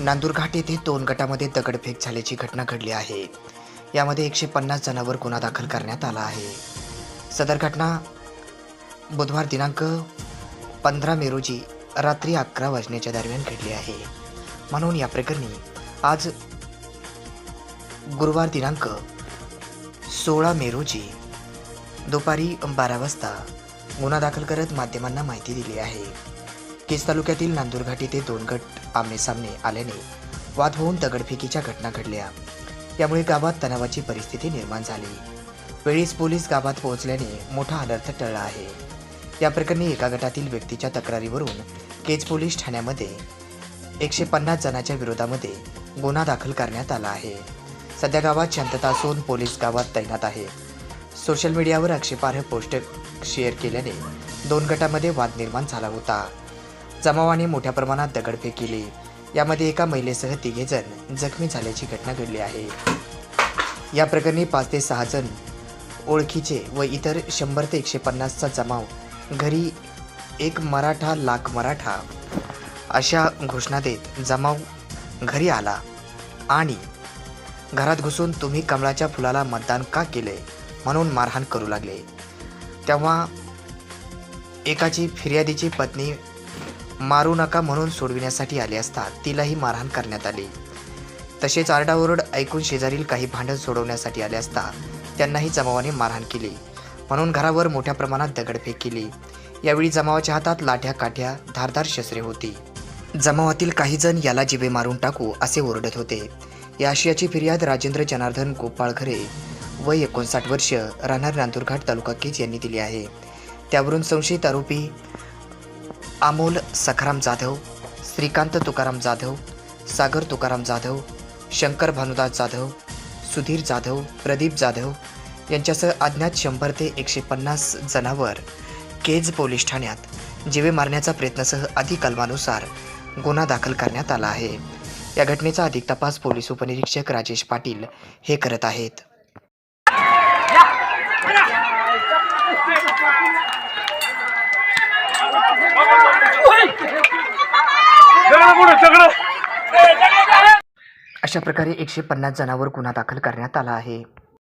नांदूरघाट येथे दोन गटामध्ये दगडफेक झाल्याची घटना घडली आहे. यामध्ये एकशे पन्नास जणांवर गुन्हा दाखल करण्यात आला आहे. सदर घटना बुधवार दिनांक पंधरा मे रोजी रात्री अकरा वाजण्याच्या दरम्यान घडली आहे. म्हणून या प्रकरणी आज गुरुवार दिनांक सोळा मे रोजी दुपारी बारा वाजता गुन्हा दाखल करत माध्यमांना माहिती दिली आहे. केज तालुक्यातील नांदूरघाट येथे दोन गट आमनेसामने आल्याने वाद होऊन दगडफेकीच्या घटना घडल्या. त्यामुळे गावात तणावाची परिस्थिती निर्माण झाली. वेळीच पोलीस गावात पोहोचल्याने मोठा अनर्थ टळला आहे. या प्रकरणी एका गटातील व्यक्तीच्या तक्रारीवरून केज पोलीस ठाण्यामध्ये एकशे पन्नास जणांच्या विरोधामध्ये गुन्हा दाखल करण्यात आला आहे. सध्या गावात शांतता असून पोलीस गावात तैनात आहे. सोशल मीडियावर आक्षेपार्ह पोस्ट शेअर केल्याने दोन गटामध्ये वाद निर्माण झाला होता. जमावाने मोठ्या प्रमाणात दगडफेक केली. यामध्ये एका महिलेसह तिघे जण जखमी झाल्याची घटना घडली आहे. या प्रकरणी पाच ते सहा जण ओळखीचे व इतर शंभर ते एकशे पन्नासचा जमाव घरी एक मराठा लाख मराठा अशा घोषणा देत जमाव घरी आला आणि घरात घुसून तुम्ही कमळाच्या फुलाला मतदान का केले म्हणून मारहाण करू लागले. तेव्हा एकाची फिर्यादीची पत्नी मारू नका म्हणून सोडविण्यासाठी आले असता तिलाही मारहाण करण्यात आली. तसेच आरडाओरड ऐकून शेजारील काही भांडण सोडवण्यासाठी आले असता त्यांनाही जमावाने मारहाण केली. म्हणून घरावर मोठ्या प्रमाणात दगडफेक केली. यावेळी जमावाच्या हातात लाठ्या काठ्या धारदार शस्त्रे होती. जमावातील काही जण याला जिबे मारून टाकू असे ओरडत होते. या आशयाची फिर्याद राजेंद्र जनार्दन गोपाळ व वय एकोणसाठ वर्ष राहणार नांदूरघाट तालुका केज यांनी दिली आहे. त्यावरून संशयित आरोपी अमोल सखाराम जाधव श्रीकांत तुकाराम जाधव सागर तुकाराम जाधव शंकर भानुदास जाधव सुधीर जाधव प्रदीप जाधव यांच्यासह अज्ञात शंभर ते एकशे पन्नास जणांवर केज पोलीस ठाण्यात जीवे मारण्याचा प्रयत्नासह अधिक कलमानुसार गुन्हा दाखल करण्यात आला आहे. या घटनेचा अधिक तपास पोलीस उपनिरीक्षक राजेश पाटील हे करत आहेत. अशा प्रकारे एकशे पन्नास जणांवर गुन्हा दाखल करण्यात आला आहे.